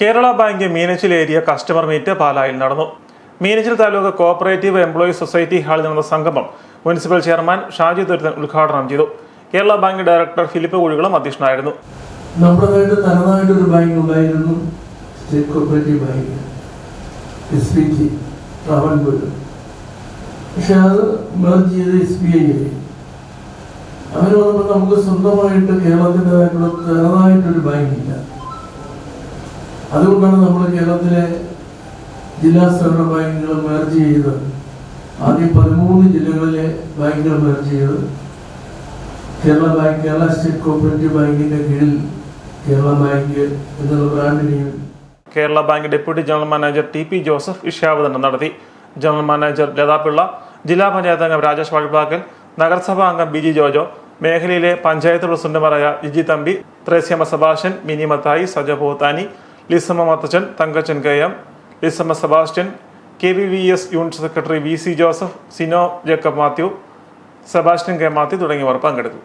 Kerala bank Meenachil area customer meet പാലായിൽ നടന്നു. Meenachil taluk cooperative employees society ഹാളിൽ നടന്ന സംഗമം മുനിസിപ്പൽ ചെയർമാൻ ഷാജി തുരുത്തൻ ഉദ്ഘാടനം ചെയ്തു. കേരള ബാങ്ക് ഡയറക്ടർ ഫിലിപ്പ് കുഴികളും അധ്യക്ഷനായിരുന്നു. നമ്മുടേതായിട്ട് തനതായിട്ടൊരു ബാങ്ക് ഉണ്ടായിരുന്നു. Cooperative bank. മെർജ് അങ്ങനെ വന്നപ്പോൾ നമുക്ക് സ്വന്തമായിട്ട് കേരളത്തിന്റെതായിട്ടുള്ള തനതായിട്ടൊരു ബാങ്ക് ഇല്ല അതുകൊണ്ടാണ് നമ്മൾ കേരളത്തിലെ ജില്ലാ സഹകരണ ബാങ്കുകൾ മെർജ് ചെയ്ത് ആദ്യം പതിമൂന്ന് ജില്ലകളിലെ ബാങ്കുകൾ മെർജ് ചെയ്ത് Kerala bank Kerala state cooperative ബാങ്കിന്റെ കീഴിൽ കേരള ബാങ്ക് എന്നുള്ള ബ്രാൻഡിനെയും Kerala bank deputy general manager T P Joseph വിഷയാവതരണം നടത്തി. ജനറൽ മാനേജർ ലതാപിള്ള ജില്ലാ പഞ്ചായത്ത് അംഗം രാജേഷ് വാഴ്പാക്കൽ നഗരസഭാ അംഗം ബി ജി ജോജോ മേഖലയിലെ പഞ്ചായത്ത് പ്രസിഡന്റുമാരായ Jiji Thampi Thresiamma Sebastian Mini Mathai Saja Lissamma Mathachan Thankachan K M Lissamma Sebastian K V V S unit secretary V C Joseph Sino Jacob Mathew Sebastian K Mathew തുടങ്ങിയവർ പങ്കെടുത്തു.